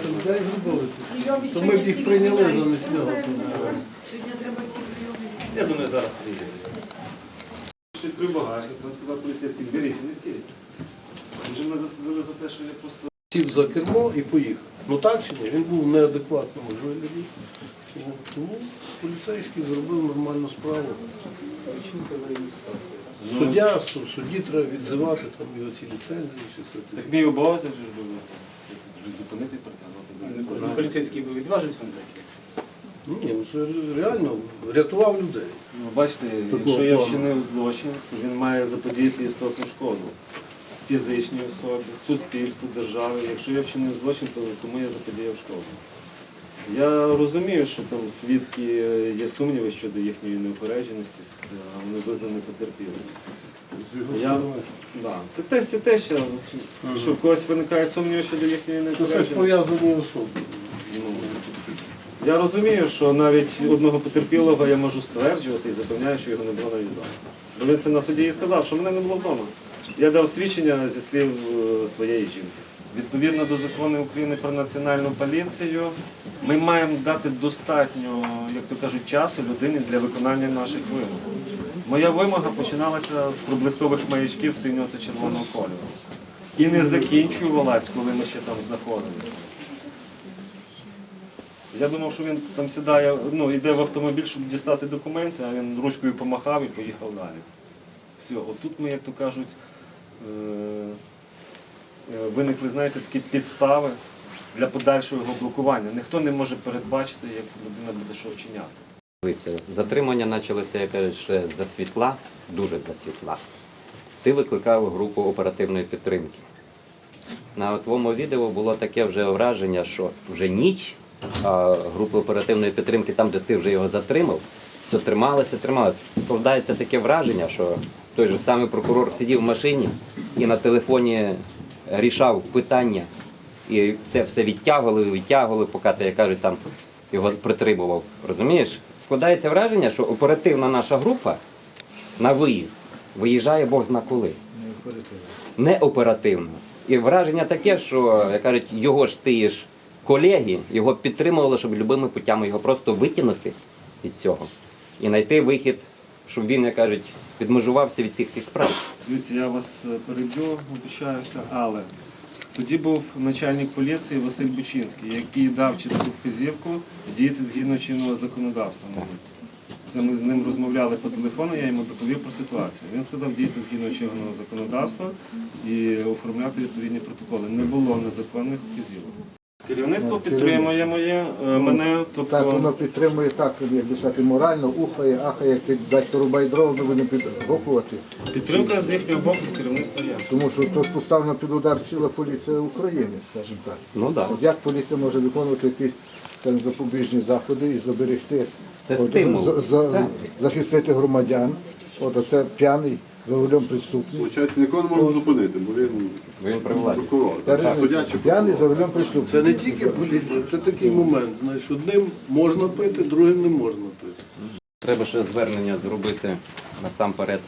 багато людей. Прийомі То ми б їх прийняли замість нього. Сьогодні треба всі прийоми. Я думаю, зараз приїде. Відкрив багажник, він сказав поліцейський, беріть, не сіріть. Вже мене засудили за те, що я просто Сів за кермо і поїхав. Ну так чи ні? Він був в неадекватному вигляді. Тому поліцейський зробив нормальну справу. Суддя, судді треба відзивати там його ці ліцензії чи все. так мій обов'язок вже зупинити і притягнути. Ну, Поліцейський би відважився на таке. Ні, ну це реально врятував людей. Ну, бачите, Такого якщо я вчинив злочин, то він має заподіяти істотну шкоду фізичній особі, суспільству, державі. Якщо я вчинив злочин, то тому я заподіяв шкоду. Я розумію, що там свідки е, є сумніви щодо їхньої неупередженості, це вони визнані його Я- Да. Це те, це те, що, що в когось виникають сумніви щодо їхньої Це ж неупередженості. пов'язані особи. Ну, Я розумію, що навіть одного потерпілого я можу стверджувати і запевняю, що його не було навіть вдома. Бо він це на суді і сказав, що мене не було вдома. Я дав свідчення зі слів е, своєї жінки. Відповідно до закону України про національну поліцію, ми маємо дати достатньо, як то кажуть, часу людині для виконання наших вимог. Моя вимога починалася з проблискових маячків синього та червоного кольору. І не закінчувалась, коли ми ще там знаходилися. Я думав, що він там сідає, ну, йде в автомобіль, щоб дістати документи, а він ручкою помахав і поїхав далі. Все, отут ми, як то кажуть, е, виникли, знаєте, такі підстави для подальшого його блокування. Ніхто не може передбачити, як людина буде що вчиняти. Затримання почалося, я кажу, ще за світла, дуже за світла. Ти викликав групу оперативної підтримки. На твоєму відео було таке вже враження, що вже ніч, а групи оперативної підтримки, там, де ти вже його затримав, все трималося, трималося. Складається таке враження, що той же самий прокурор сидів в машині і на телефоні рішав питання. І це все відтягували, відтягували, поки як кажуть, там його притримував. Розумієш? Складається враження, що оперативна наша група на виїзд виїжджає Бог зна коли. Не оперативно. І враження таке, що як кажуть, його ж ти ж колеги його підтримували, щоб любими путями його просто витягнути від цього і знайти вихід, щоб він, як кажуть, відмежувався від цих всіх справ. Дивіться, я вас е, переб'ю, вибачаюся, але тоді був начальник поліції Василь Бучинський, який дав чітку вказівку діяти згідно чинного законодавства. Це ми з ним розмовляли по телефону, я йому доповів про ситуацію. Він сказав діяти згідно чинного законодавства і оформляти відповідні протоколи. Не було незаконних вказівок. Керівництво підтримує моє, е, мене, Так, воно тобто підтримує так, як би сказати, морально, ухає, ахає, як під батько Рубайдров, ми будемо підгукувати. підтримка з їхнього боку з керівництва є. Тому що тут поставлена під удар ціла поліція України, скажімо так. Ну так. От як поліція може виконувати якісь скажімо, запобіжні заходи і заберегти, Це от, стимул. за- за- захистити громадян. От оце п'яний за рулем преступник. Получається, нікого не можна зупинити, бо він Він при владі. прокурор. Чи суддя чи П'яний прокурор. за рулем преступник. Це не тільки поліція, це такий момент. Знаєш, одним можна пити, другим не можна пити. Треба ще звернення зробити насамперед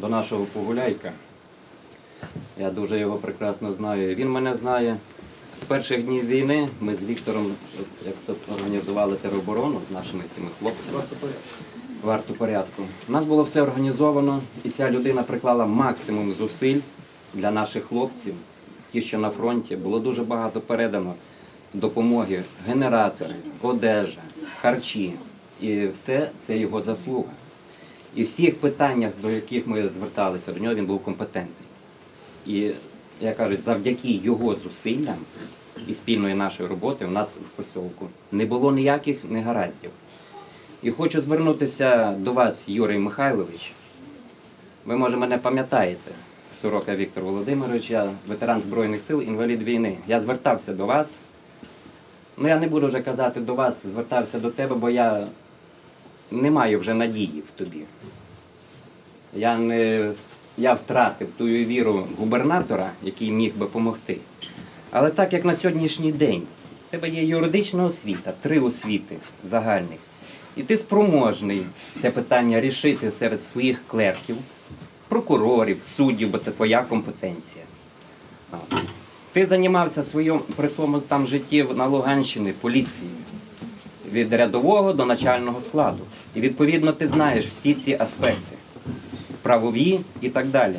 до нашого погуляйка. Я дуже його прекрасно знаю. Він мене знає з перших днів війни. Ми з Віктором як тут організували тероборону з нашими всіми хлопцями. Варту порядку. У нас було все організовано, і ця людина приклала максимум зусиль для наших хлопців, ті, що на фронті. Було дуже багато передано допомоги, генератори, одежа, харчі. І все це його заслуга. І в всіх питаннях, до яких ми зверталися до нього, він був компетентний. І, як кажуть, завдяки його зусиллям і спільної нашої роботи у нас в посілку не було ніяких негараздів. І хочу звернутися до вас, Юрій Михайлович. Ви, може, мене пам'ятаєте, Сорока Віктор Володимирович, я ветеран Збройних сил, інвалід війни. Я звертався до вас. Ну, я не буду вже казати до вас, звертався до тебе, бо я не маю вже надії в тобі. Я, не, я втратив ту віру губернатора, який міг би допомогти. Але так як на сьогоднішній день в тебе є юридична освіта, три освіти загальних, і ти спроможний це питання рішити серед своїх клерків, прокурорів, суддів, бо це твоя компетенція. Ти займався своєму, при своєму там житті на Луганщині поліцією від рядового до начального складу. І відповідно ти знаєш всі ці аспекти, правові і так далі.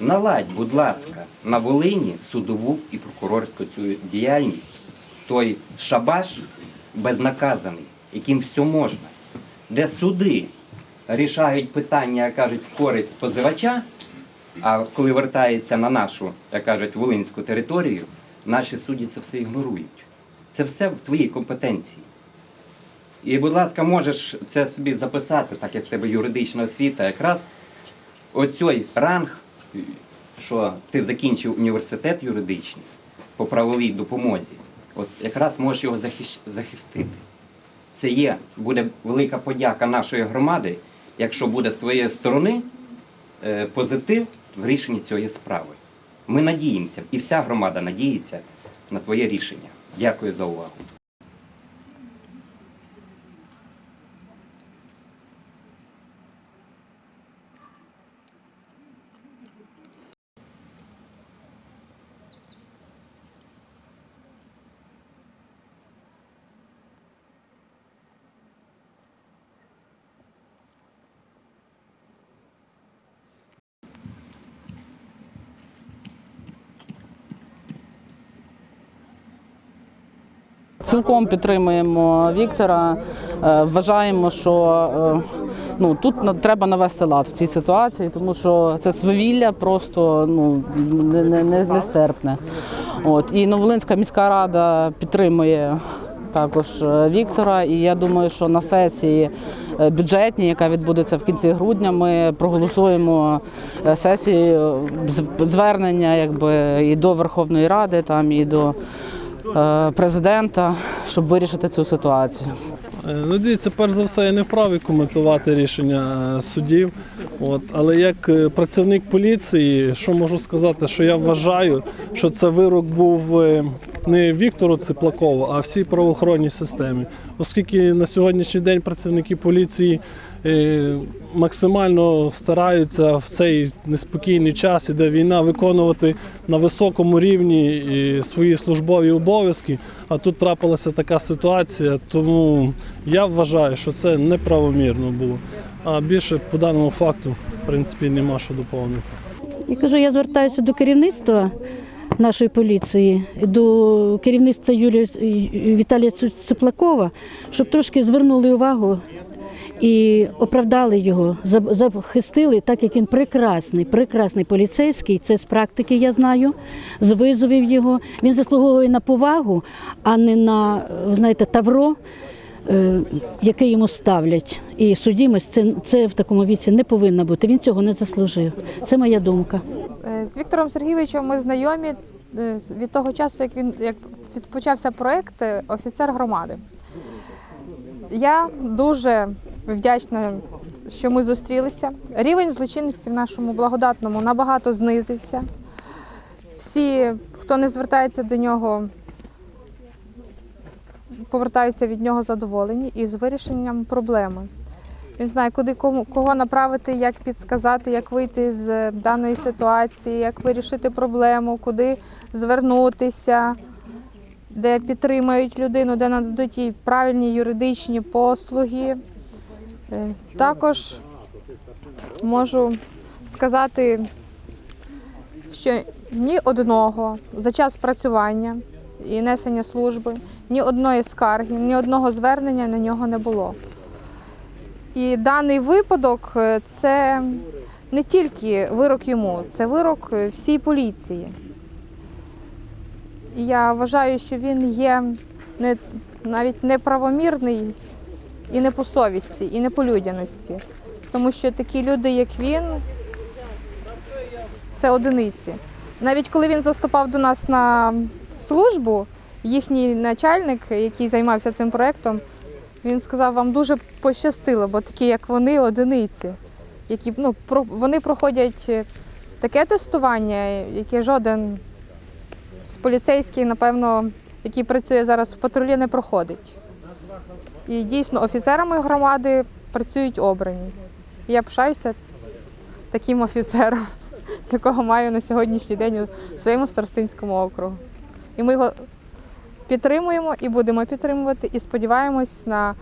Наладь, будь ласка, на Волині судову і прокурорську цю діяльність, той шабаш безнаказаний, яким все можна, де суди рішають питання, як кажуть, в користь позивача, а коли вертається на нашу, як кажуть, волинську територію, наші судді це все ігнорують. Це все в твоїй компетенції. І, будь ласка, можеш це собі записати, так як в тебе юридична освіта, якраз оцей ранг, що ти закінчив університет юридичний по правовій допомозі, от якраз можеш його захистити. Це є, буде велика подяка нашої громади, якщо буде з твоєї сторони е, позитив в рішенні цієї справи. Ми надіємося, і вся громада надіється на твоє рішення. Дякую за увагу. Цілком підтримуємо Віктора. Е, Вважаємо, що е, ну, тут треба навести лад в цій ситуації, тому що це свавілля просто ну, не, не, не, нестерпне. От. І Новолинська міська рада підтримує також е, Віктора. І я думаю, що на сесії бюджетній, яка відбудеться в кінці грудня, ми проголосуємо сесію звернення якби, і до Верховної Ради, там, і до президента, щоб вирішити цю ситуацію. Е, Ну, дивіться, перш за все, я не вправі коментувати рішення судів. От, але як е, працівник поліції, що можу сказати, що я вважаю, що це вирок був е, не Віктору Циплакову, а всій правоохоронній системі. Оскільки на сьогоднішній день працівники поліції е, максимально стараються в цей неспокійний час, іде війна, виконувати на високому рівні е, свої службові обов'язки. А тут трапилася така ситуація, тому я вважаю, що це неправомірно було. А більше по даному факту, в принципі, нема що доповнити. Я кажу, я звертаюся до керівництва нашої поліції, до керівництва Юлії Віталія Циплакова, щоб трошки звернули увагу і оправдали його, захистили, так як він прекрасний, прекрасний поліцейський. Це з практики я знаю, з визовів його. Він заслуговує на повагу, а не на знаєте, тавро. Е, Яке йому ставлять, і судімость це, це в такому віці не повинна бути. Він цього не заслужив. Це моя думка. Е, З Віктором Сергійовичем ми знайомі е, від того часу, як він як почався проект офіцер громади. Я дуже вдячна, що ми зустрілися. Рівень злочинності в нашому благодатному набагато знизився. Всі, хто не звертається до нього, повертаються від нього задоволені і з вирішенням проблеми. Він знає, куди кому кого направити, як підсказати, як вийти з даної ситуації, як вирішити проблему, куди звернутися, де підтримають людину, де нададуть їй правильні юридичні послуги. Е, Також можу сказати, що ні одного за час працювання і несення служби, ні одної скарги, ні одного звернення на нього не було. І даний випадок е, це не тільки вирок йому, це вирок е, всій поліції. Я вважаю, що він є не, навіть неправомірний і не по совісті, і не по людяності. Тому що такі люди, як він, це одиниці. Навіть коли він заступав до нас на службу, їхній начальник, який займався цим проєктом, він сказав, вам дуже пощастило, бо такі, як вони, одиниці, які ну, про, вони проходять е, таке тестування, яке жоден з поліцейських, напевно, який працює зараз в патрулі, не проходить. І дійсно офіцерами громади працюють обрані. Я пишаюся таким офіцером, якого маю на сьогоднішній день у своєму старостинському округу. І ми його підтримуємо і будемо підтримувати, і сподіваємось на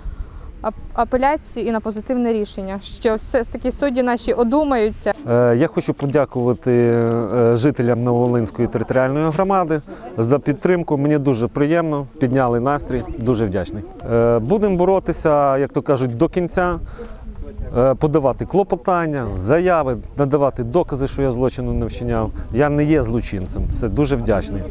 ап- апеляцію і на позитивне рішення, що все таки судді наші одумаються. Е, Я хочу подякувати е, жителям Нововолинської територіальної громади за підтримку. Мені дуже приємно, підняли настрій, дуже вдячний. Е, Будемо боротися, як то кажуть, до кінця, подавати клопотання, заяви, надавати докази, що я злочину не вчиняв. Я не є злочинцем. Це дуже вдячний.